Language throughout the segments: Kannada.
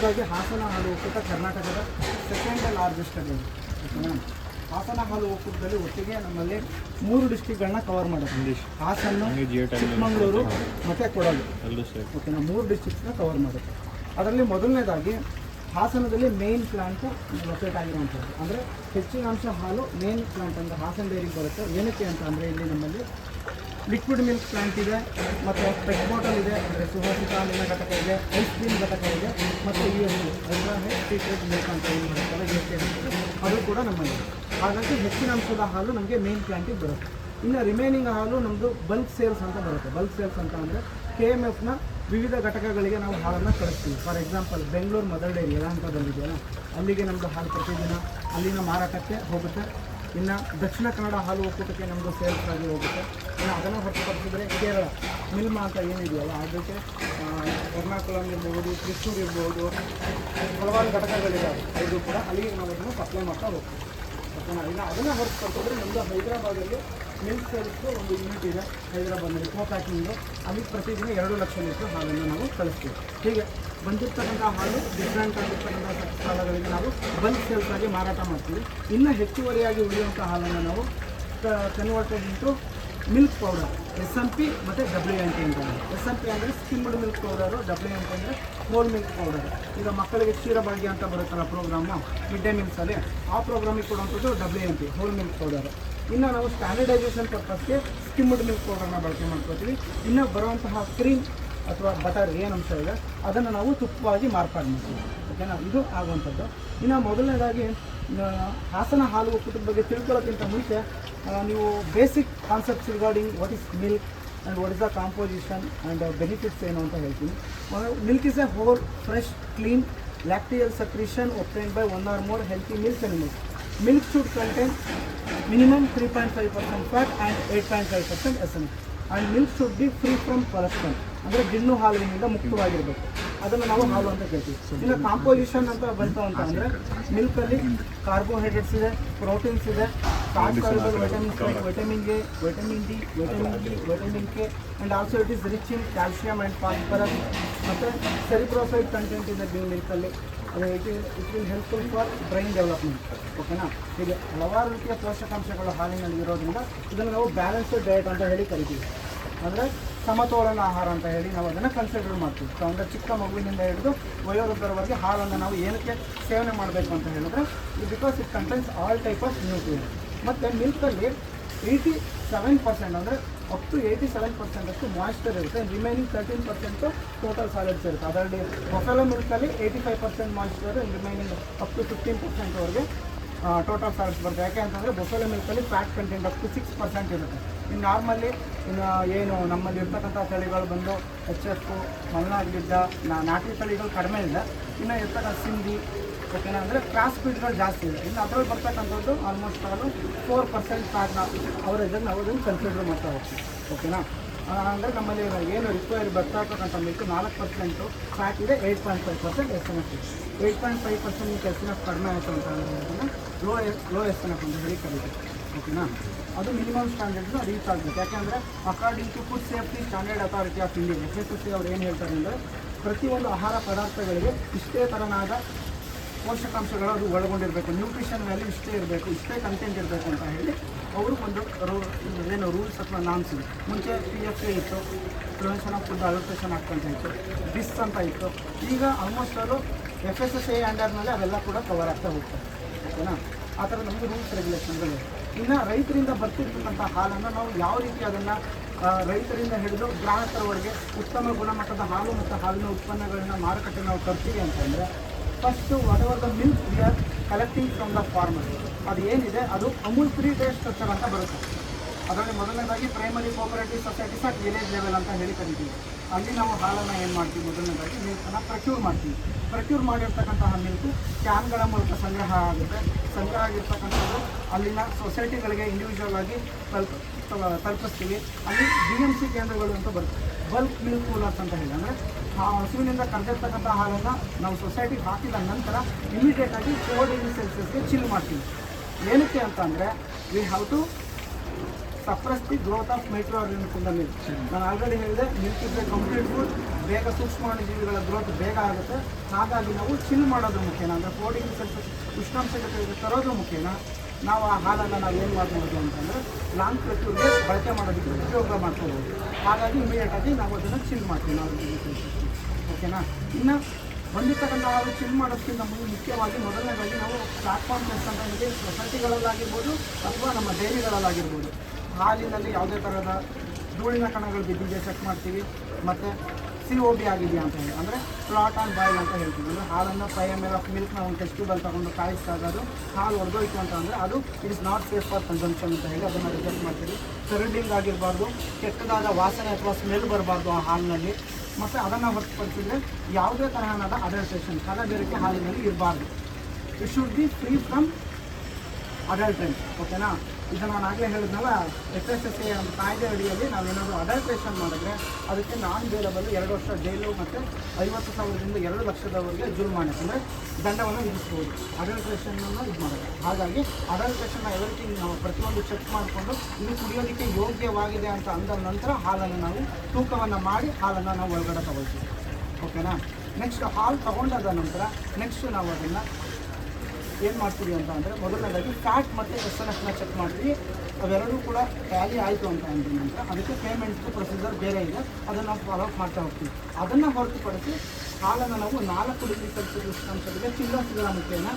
ಹಾಗಾಗಿ ಹಾಸನ ಹಾಲು ಒಕ್ಕೂಟ ಕರ್ನಾಟಕದ ಸೆಕೆಂಡ್ ಲಾರ್ಜೆಸ್ಟ್ ಅದೇ ಓಕೆನಾ? ಹಾಸನ ಹಾಲು ಒಕ್ಕೂಟದಲ್ಲಿ ಒಟ್ಟಿಗೆ ನಮ್ಮಲ್ಲಿ ಮೂರು ಡಿಸ್ಟಿಕ್ಗಳನ್ನ ಕವರ್ ಮಾಡೋದು. ಹಾಸನ ಚಿಕ್ಕಮಗಳೂರು ಮತ್ತು ಕೊಡಗು. ಓಕೆ ನಾವು ಓಕೆನಾ? ಮೂರು ಡಿಸ್ಟಿಕ್ಸ್ನ ಕವರ್ ಮಾಡುತ್ತೆ ಅದರಲ್ಲಿ ಮೊದಲನೇದಾಗಿ ಹಾಸನದಲ್ಲಿ ಮೇನ್ ಪ್ಲಾಂಟ್ ಲೊಕೇಟ್ ಆಗಿರುವಂಥದ್ದು. ಅಂದರೆ ಹೆಚ್ಚಿನ ಅಂಶ ಹಾಲು ಮೇನ್ ಪ್ಲಾಂಟ್ ಅಂದರೆ ಹಾಸನ ಡೈರಿಗೆ ಬರುತ್ತೆ. ಏನಕ್ಕೆ ಅಂತ ಅಂದರೆ ಇಲ್ಲಿ ನಮ್ಮಲ್ಲಿ ಲಿಕ್ವಿಡ್ ಮಿಲ್ಕ್ ಪ್ಲಾಂಟ್ ಇದೆ, ಮತ್ತು ಪೆಟ್ ಬಾಟಲ್ ಇದೆ ಅಂದರೆ ಸುಭಾಷಿತ ಹಾಲಿನ ಘಟಕ ಇದೆ ಐಸ್ ಕ್ರೀಮ್ ಘಟಕ ಇದೆ, ಮತ್ತು ಈ ಒಂದು ಸೀಕ್ರೆಟ್ ಮಿಲ್ಕ್ ಅಂತ ಏನು ಎಸ್ ಟಿ ಅದು ಕೂಡ ನಮ್ಮಲ್ಲಿ. ಹಾಗಾಗಿ ಹೆಚ್ಚಿನ ಅಂಶದ ಹಾಲು ನಮಗೆ ಮೇನ್ ಪ್ಲಾಂಟಿಗೆ ಬರುತ್ತೆ. ಇನ್ನು ರಿಮೈನಿಂಗ್ ಹಾಲು ನಮ್ಮದು ಬಲ್ಕ್ ಸೇಲ್ಸ್ ಅಂತ ಬರುತ್ತೆ. ಬಲ್ಕ್ ಸೇಲ್ಸ್ ಅಂತ ಅಂದರೆ ಕೆ ಎಂ ಎಫ್ನ ವಿವಿಧ ಘಟಕಗಳಿಗೆ ನಾವು ಹಾಲನ್ನು ಕಳಿಸ್ತೀವಿ. For example Bengaluru Mother Dairy ಬಂದಿದೆಯಲ್ಲ, ಅಲ್ಲಿಗೆ ನಮ್ಮದು ಹಾಲು ಪ್ರತಿದಿನ, ಅಲ್ಲಿನ ಮಾರಾಟಕ್ಕೆ ಹೋಗುತ್ತೆ. ಇನ್ನು ದಕ್ಷಿಣ ಕನ್ನಡ ಹಾಲು ಒಕ್ಕೂಟಕ್ಕೆ ನಮ್ಮದು ಸೇಲ್ಸ್ ಆಗಿ ಹೋಗುತ್ತೆ. ಇನ್ನು ಅದನ್ನು ಹೊರತುಪಡಿಸಿದ್ರೆ ಕೇರಳ, ಮಿಲ್ಮಾ ಅಂತ ಏನಿದೆಯಲ್ಲ, ಅದಕ್ಕೆ ಎರ್ನಾಕುಲಂ ಇರ್ಬೋದು, ತ್ರಿಶೂರ್ ಇರ್ಬೋದು, ಹಲವಾರು ಘಟಕಗಳಿದ್ದಾವೆ ಇದು ಕೂಡ ಅಲ್ಲಿಗೆ ನಾವು ಅದನ್ನು ಸಪ್ಲೈ ಮಾಡ್ತಾ ಹೋಗ್ತೀವಿ. ಇನ್ನು ಅದನ್ನು ಹೊರತುಪಡಿಸಿದ್ರೆ ನಮ್ಮದು ಹೈದರಾಬಾದಲ್ಲಿ ಮಿಲ್ಕ್ ಸೇಲ್ಸ್ ಒಂದು ಯೂನಿಟ್ ಇದೆ, ಹೈದರಾಬಾದ್ನಲ್ಲಿ ಕೋ ಪ್ಯಾಕಿಂಗು ಅಲ್ಲಿ ಪ್ರತಿದಿನ ಎರಡು ಲಕ್ಷ ಲೀಟ್ರ್ ಹಾಲನ್ನು ನಾವು ಕಳಿಸ್ತೀವಿ. ಹೀಗೆ ಬಂದಿರ್ತಕ್ಕಂಥ ಹಾಲು ಡಿಫ್ರೆಂಟ್ ಆಗಿರ್ತಕ್ಕಂಥ ಹಾಲುಗಳಿಗೆ ನಾವು ಬಲ್ಕ್ ಸೇಲ್ಸ್ ಆಗಿ ಮಾರಾಟ ಮಾಡ್ತೀವಿ. ಇನ್ನು ಹೆಚ್ಚುವರಿಯಾಗಿ ಉಳಿಯುವಂಥ ಹಾಲನ್ನು ನಾವು converted into milk powder S M P ಮತ್ತು ಡಬ್ಲ್ಯೂ ಎನ್ ಟಿ ಅಂತ ಎಸ್ ಎಂ ಪಿ ಅಂದರೆ skimmed milk powder W N T ಅಂದರೆ ಮಿಲ್ಕ್ ಪೌಡರ್ ಈಗ ಮಕ್ಕಳಿಗೆ ಕ್ಷೀರಭಾಗ್ಯ ಅಂತ ಬರುತ್ತಲ್ಲ ಪ್ರೋಗ್ರಾಮು ಮಿಡ್ ಡೇ ಮಿಲ್ಸಲ್ಲಿ ಆ ಪ್ರೋಗ್ರಾಮಿಗೆ ಕೊಡುವಂಥದ್ದು W N P whole milk powder ಇನ್ನು ನಾವು ಸ್ಟ್ಯಾಂಡರ್ಡೈಸೇಷನ್ ಪರ್ಪಸ್ಗೆ ಸ್ಕಿಮ್ಡ್ ಮಿಲ್ಕ್ ಪೌಡರ್ನ ಬಳಕೆ ಮಾಡ್ಕೋತೀವಿ. ಇನ್ನು ಬರುವಂತಹ ಕ್ರೀಮ್ ಅಥವಾ ಬಟರ್ ಏನು ಅಂಶ ಇದೆ, ಅದನ್ನು ನಾವು ತುಪ್ಪವಾಗಿ ಮಾರ್ಪಾಡು ಮಾಡ್ತೀವಿ. ಓಕೆನಾ ಇದು ಆಗುವಂಥದ್ದು. ಇನ್ನು ಮೊದಲನೇದಾಗಿ ಹಾಸನ ಹಾಲು ಒಕ್ಕೂಟದ ಬಗ್ಗೆ ತಿಳ್ಕೊಳ್ಳೋಕ್ಕಿಂತ ಮುಂಚೆ ನೀವು basic concepts regarding what is milk and what is the composition and benefits ಏನು ಅಂತ ಹೇಳ್ತೀನಿ. Milk is a whole fresh clean lacteal secretion obtain by one or more healthy milk animals milk should content minimum three point five percent fat and eight point five percent S N and milk should be free from colostrum ಅಂದರೆ ಗಿಣ್ಣು ಹಾಲಿನಿಂದ ಮುಕ್ತವಾಗಿರಬೇಕು. ಅದನ್ನು ನಾವು ಹಾಲು ಅಂತ ಕೇಳ್ತೀವಿ. ಇನ್ನು ಕಾಂಪೋಸಿಷನ್ ಅಂತ ಬಂತು ಅಂತ ಅಂದರೆ ಮಿಲ್ಕಲ್ಲಿ ಕಾರ್ಬೋಹೈಡ್ರೇಟ್ಸ್ ಇದೆ ಪ್ರೋಟೀನ್ಸ್ ಇದೆ soluble vitamins vitamin A vitamin D vitamin D vitamin K and also it is rich in calcium and phosphorus ಮತ್ತು ಸೆರಿಬ್ರೋಸೈಡ್ ಕಂಟೆಂಟ್ ಇದೆ ಮಿಲ್ಕಲ್ಲಿ ಅದು it it will helpful for brain development ಓಕೆನಾ ಹೀಗೆ ಹಲವಾರು ರೀತಿಯ ಪೋಷಕಾಂಶಗಳು ಹಾಲಿನಲ್ಲಿ ಇರೋದ್ರಿಂದ ಇದನ್ನು ನಾವು ಬ್ಯಾಲೆನ್ಸ್ಡ್ ಡಯಟ್ ಅಂತ ಹೇಳಿ ಕರಿತೀವಿ. ಅಂದರೆ ಸಮತೋಲನ ಆಹಾರ ಅಂತ ಹೇಳಿ ನಾವು ಅದನ್ನು ಕನ್ಸಿಡರ್ ಮಾಡ್ತೀವಿ. ಸೊ ಅಂದರೆ ಚಿಕ್ಕ ಮಗುವಿನಿಂದ ಹಿಡಿದು ವಯೋವೃದ್ಧರವರೆಗೆ ಹಾಲನ್ನು ನಾವು ಏನಕ್ಕೆ ಸೇವನೆ ಮಾಡಬೇಕು ಅಂತ ಹೇಳಿದ್ರೆ because it contains all type of nutrient ಮತ್ತು ಮಿಲ್ಕಲ್ಲಿ ಏಯ್ಟಿ ಸೆವೆನ್ ಪರ್ಸೆಂಟ್ ಅಂದರೆ up to eighty seven percent ಅಷ್ಟು ಮಾಯ್ಸ್ಚರ್ ಇರುತ್ತೆ. Remaining thirteen percent total solids ಇರುತ್ತೆ. ಅದರಲ್ಲಿ ಮೊಸಲ ಮಿಲ್ಕಲ್ಲಿ eighty five percent moisture remaining up to fifteen ಪರ್ಸೆಂಟ್ವರೆಗೆ total solids ಬರುತ್ತೆ. ಯಾಕೆ ಅಂತಂದರೆ buffalo ಮಿಲ್ಕಲ್ಲಿ fat content up to six percent ಇರುತ್ತೆ. ಇನ್ನು ನಾರ್ಮಲ್ಲಿ ಇನ್ನು ಏನು ನಮ್ಮಲ್ಲಿ ಇರ್ತಕ್ಕಂಥ ತಳಿಗಳು ಬಂದು ಎಚ್ ಎಫ್ ಮಲ್ನಾಡ್ ಗಿಡ್ಡ ನಾಟಿ ತಳಿಗಳು ಕಡಿಮೆ ಇಲ್ಲ. ಇನ್ನು ಇರ್ತಕ್ಕಂಥ ಸಿಂಧಿ ಓಕೆನಾ ಕ್ರಾಸ್ ಸ್ಪೀಡ್ಗಳು ಜಾಸ್ತಿ ಇದೆ. ಇನ್ನು ಅದರಲ್ಲಿ ಬರ್ತಕ್ಕಂಥದ್ದು ಆಲ್ಮೋಸ್ಟ್ ಆಲು ಫೋರ್ ಪರ್ಸೆಂಟ್ ಫ್ಯಾಟ್ನ ಅವರೇಜಲ್ಲಿ ಇದನ್ನು ಅದನ್ನು ಕನ್ಸಿಡರ್ ಮಾಡ್ತಾ ಹೋಗ್ತೀವಿ. ಓಕೆನಾ ಅಂದರೆ ನಮ್ಮಲ್ಲಿ ಏನು ರಿಕ್ವೈರ್ ಬರ್ತಾ ಇರ್ತಕ್ಕಂಥ ಮಿಲ್ಕ್ ನಾಲ್ಕು ಪರ್ಸೆಂಟು ಫ್ಯಾಟ್ ಇದೆ eight point five percent S N F eight point five percent ನಿಮ್ಗೆ ಎಸ್ ಎನ್ ಎಫ್ ಕಡಿಮೆ ಆಯಿತು ಅಂತ ಅಂದರೆ low low low S N F ಅಂತ ಹೇಳಿ ಕರೀತೀವಿ. ಓಕೆನಾ ಅದು ಮಿನಿಮಮ್ ಸ್ಟ್ಯಾಂಡರ್ಡ್ನ ರೀಚ್ ಆಗಬೇಕು. ಯಾಕೆಂದರೆ according to food safety standard authority of India S S S C ಅವ್ರು ಏನು ಹೇಳ್ತಾರೆ ಅಂದರೆ ಪ್ರತಿಯೊಂದು ಆಹಾರ ಪದಾರ್ಥಗಳಿಗೆ ಇಷ್ಟೇ ಥರನಾದ ಪೋಷಕಾಂಶಗಳು ಅದು ಒಳಗೊಂಡಿರಬೇಕು ನ್ಯೂಟ್ರಿಷನ್ ವ್ಯಾಲ್ಯೂ ಇಷ್ಟೇ ಇರಬೇಕು, ಇಷ್ಟೇ ಕಂಟೆಂಟ್ ಇರಬೇಕು ಅಂತ ಹೇಳಿ ಅವರು ಒಂದು ರೂ ಏನು ರೂಲ್ಸ್ ಅಥವಾ ನಾಮ್ಸ್ ಮುಂಚೆ ಪಿ ಎಫ್ ಎ ಇತ್ತು ಪ್ರಿವೆನ್ಷನ್ ಆಫ್ ಫುಡ್ ಅಲೋಟೇಷನ್ ಆಗ್ತಂತ ಇತ್ತು ಡಿಸ್ ಅಂತ ಇತ್ತು. ಈಗ ಆಲ್ಮೋಸ್ಟ್ ಅವರು ಎಫ್ ಎಸ್ ಎಸ್ ಎ ಅಂಡರ್ನಲ್ಲಿ ಅವೆಲ್ಲ ಕೂಡ ಕವರ್ ಆಗ್ತಾ ಹೋಗ್ತದೆ ಓಕೆನಾ? ಆ ಥರ ನಮಗೆ ರೂಲ್ಸ್ ರೆಗ್ಯುಲೇಷನ್ಗಳಿವೆ ಇನ್ನು ರೈತರಿಂದ ಬರ್ತಿರ್ತಕ್ಕಂಥ ಹಾಲನ್ನು ನಾವು ಯಾವ ರೀತಿ ಅದನ್ನು ರೈತರಿಂದ ಹಿಡಿದು ಗ್ರಾಹಕರವರೆಗೆ ಉತ್ತಮ ಗುಣಮಟ್ಟದ ಹಾಲು ಮತ್ತು ಹಾಲಿನ ಉತ್ಪನ್ನಗಳನ್ನ ಮಾರುಕಟ್ಟೆ ನಾವು ತರ್ತೀವಿ ಅಂತಂದರೆ first whatever the milk we are collecting from the farmer ಅದು ಏನಿದೆ? ಅದು ಅಮೂಲ್ ಫ್ರೀ ಟೇಸ್ಟ್ ಸ್ಟ್ರಕ್ಚರ್ ಅಂತ ಬರುತ್ತೆ. ಅದರಲ್ಲಿ ಮೊದಲನೇದಾಗಿ primary cooperative societies at village level ಅಂತ ಹೇಳಿ ಕರಿತೀವಿ. ಅಲ್ಲಿ ನಾವು ಹಾಲನ್ನು ಏನು ಮಾಡ್ತೀವಿ? ಮೊದಲನೇದಾಗಿ ಮಿಲ್ಕನ್ನು ಪ್ರಕ್ಯೂರ್ ಮಾಡ್ತೀವಿ. ಪ್ರಕ್ಯೂರ್ ಮಾಡಿರ್ತಕ್ಕಂತಹ ಮಿಲ್ಕು ಕ್ಯಾನ್ಗಳ ಮೂಲಕ ಸಂಗ್ರಹ ಆಗುತ್ತೆ. ಸಂಗ್ರಹ ಆಗಿರ್ತಕ್ಕಂಥದ್ದು ಅಲ್ಲಿನ ಸೊಸೈಟಿಗಳಿಗೆ ಇಂಡಿವಿಜುವಲ್ ಆಗಿ ತಲುಪ, ತಲುಪಿಸ್ತೀವಿ. ಅಲ್ಲಿ ಬಿ ಎಂ ಸಿ ಕೇಂದ್ರಗಳು ಅಂತ ಬರುತ್ತೆ. ಬಲ್ಕ್ ಮಿಲ್ಕ್ ಕೂಲರ್ಸ್ ಅಂತ ಹೇಳಿ. ಅಂದರೆ ಆ ಹಸುವಿನಿಂದ ಕರೆದಿರ್ತಕ್ಕಂಥ ಹಾಲನ್ನು ನಾವು ಸೊಸೈಟಿಗೆ ಹಾಕಿದ ನಂತರ ಇಮಿಡಿಯೇಟಾಗಿ ಫೋರ್ ಡಿಗ್ರಿ ಸೆಲ್ಸಿಯಸ್ಗೆ ಚಿಲ್ ಮಾಡ್ತೀವಿ. ಏನಕ್ಕೆ ಅಂತಂದರೆ we have to suppress the growth of microorganisms in the milk ನಾನು ಆಲ್ರೆಡಿ ಹೇಳಿದೆ ಮಿಲ್ಕ್ ಇದ್ರೆ ಕಂಪ್ಲೀಟ್ ಫುಡ್ ಬೇಗ ಸೂಕ್ಷ್ಮಾಣುಜೀವಿಗಳ ಗ್ರೋತ್ ಬೇಗ ಆಗುತ್ತೆ. ಹಾಗಾಗಿ ನಾವು ಚಿಲ್ ಮಾಡೋದು ಮುಖೇನ ಅಂದರೆ ಫೋರ್ ಡಿಗ್ರಿ ಸೆಲ್ಸಿಯಸ್ ಉಷ್ಣಾಂಶ ತರೋದ್ರ ಮುಖ್ಯನ. ನಾವು ಆ ಹಾಲನ್ನು ನಾವು ಏನು ಮಾಡ್ಬೋದು ಅಂತಂದರೆ ಲಾಂಗ್ ಪ್ರಕ್ರಿಯೆಗೆ ಬಳಕೆ ಮಾಡೋದಕ್ಕೆ ಉಪಯೋಗ ಮಾಡ್ಕೋಬೋದು. ಹಾಗಾಗಿ ಇಮಿಡಿಯೇಟಾಗಿ ನಾವು ಅದನ್ನು ಚಿಲ್ ಮಾಡ್ತೀವಿ. ನಾವು ಓಕೆನಾ? ಇನ್ನು ಬಂದಿರ್ತಕ್ಕಂಥ ಅವರು ಚಿಲ್ ಮಾಡೋದಕ್ಕಿಂತ ಮುಂದೆ ಮುಖ್ಯವಾಗಿ ಮೊದಲನೇದಾಗಿ ನಾವು ಪ್ಲಾಟ್ಫಾರ್ಮ್ ಅಂತ ಹೇಳಿ ಸೊಸೈಟಿಗಳಲ್ಲಾಗಿರ್ಬೋದು ಅಥವಾ ನಮ್ಮ ಡೈರಿಗಳಲ್ಲಾಗಿರ್ಬೋದು. ಹಾಲಿನಲ್ಲಿ ಯಾವುದೇ ಥರದ ಧೂಳಿನ ಕಣಗಳು ಬಿದ್ದಿದೆ ಚೆಕ್ ಮಾಡ್ತೀವಿ. ಮತ್ತು ಸಿ ಒ ಬಿ ಆಗಿದೆಯಾ ಅಂತ ಹೇಳಿ. ಅಂದರೆ ಫ್ಲಾಟ್ ಆನ್ ಬಾಯ್ಲ್ ಅಂತ ಹೇಳ್ತೀವಿ. ಅಂದರೆ ಹಾಲನ್ನು ಫೈ ಎಂ ಎಲ್ ಆಫ್ ಮಿಲ್ಕ್ನ ಒಂದು ಟೆಸ್ಟಿಬಲ್ ತಗೊಂಡು ಕಾಯಿಸಿದಾಗ ಅದು ಹಾಲು ಹೊರದೋಯ್ತು ಅಂತ ಅಂದರೆ ಅದು it is not safe for consumption ಅಂತ ಹೇಳಿ ಅದನ್ನು ರಿಜೆಕ್ಟ್ ಮಾಡ್ತೀವಿ. ಕರಡಿಂಗ್ ಆಗಿರಬಾರ್ದು ಕೆಟ್ಟದಾದ ವಾಸನೆ ಅಥವಾ ಸ್ಮೆಲ್ ಬರಬಾರ್ದು ಆ ಹಾಲಿನಲ್ಲಿ. ಮತ್ತು ಅದನ್ನು ಹೊರತುಪಡಿಸಿದ್ರೆ ಯಾವುದೇ ತರಹದ ಅಡಲ್ಟ್ರೇಷನ್ ಕಲಬೆರಕೆ ಹಾಲಿನಲ್ಲಿ ಇರಬಾರ್ದು. It should be free from adulteration ಓಕೆನಾ ಇದನ್ನು ನಾನು ಆಗಲೇ ಹೇಳಿದ್ನಲ್ಲ ಎಫ್ ಎಸ್ ಎಸ್ ಎ ಕಾಯ್ದೆ ಅಡಿಯಲ್ಲಿ ನಾವೇನಾದರೂ ಅಡಲ್ಟ್ರೇಷನ್ ಮಾಡಿದ್ರೆ ಅದಕ್ಕೆ ನಾನ್ ಬೇಲಬಲ್ ಎರಡು ವರ್ಷ ಜೈಲು ಮತ್ತು ಐವತ್ತು ಸಾವಿರದಿಂದ ಎರಡು ಲಕ್ಷದವರೆಗೆ ಜುಲ್ಮಾನೆ, ಅಂದರೆ ದಂಡವನ್ನು ವಿಧಿಸ್ಬೋದು. ಅಡಲ್ಟ್ರೇಷನನ್ನು ಇದು ಮಾಡೋದು. ಹಾಗಾಗಿ ಅಡಲ್ಟ್ರೇಷನ್ನ ಎವ್ರಿಥಿಂಗ್ ನಾವು ಪ್ರತಿಯೊಂದು ಚೆಕ್ ಮಾಡಿಕೊಂಡು ಇದು ಕುಡಿಯೋದಕ್ಕೆ ಯೋಗ್ಯವಾಗಿದೆ ಅಂತ ಅಂದ ನಂತರ ಹಾಲನ್ನು ನಾವು ತೂಕವನ್ನು ಮಾಡಿ ಹಾಲನ್ನು ನಾವು ಒಳಗಡೆ ತಗೊಳ್ತೀವಿ. ಓಕೆನಾ ನೆಕ್ಸ್ಟ್ ಹಾಲು ತಗೊಂಡಾದ ನಂತರ ನೆಕ್ಸ್ಟ್ ನಾವು ಅದನ್ನು ಏನು ಮಾಡ್ತೀವಿ ಅಂತ ಅಂದರೆ ಮೊದಲನೇದಾಗಿ ಫ್ಯಾಟ್ ಮತ್ತು ಎಸ್ ಎನ್ ಎಫ್ನ ಚೆಕ್ ಮಾಡ್ತೀವಿ. ಅವೆರಡೂ ಕೂಡ ಟ್ಯಾಲಿ ಆಯಿತು ಅಂತ ಅಂದ್ರೆ ನಂತರ ಅದಕ್ಕೆ ಪೇಮೆಂಟ್ದು ಪ್ರೊಸೀಜರ್ ಬೇರೆ ಇದೆ. ಅದನ್ನು ನಾವು ಫಾಲೋಅಪ್ ಮಾಡ್ತಾ ಹೋಗ್ತೀವಿ. ಅದನ್ನು ಹೊರತುಪಡಿಸಿ ಹಾಲನ್ನು ನಾವು ನಾಲ್ಕು ಡಿಗ್ರಿ ಸೆಲ್ಸಿಯಸ್ ಉಷ್ಣಾಂಶದಲ್ಲಿ ಚಿಲ್ಲರ್ ಸಿಗಲಾಮುಖೆಯನ್ನು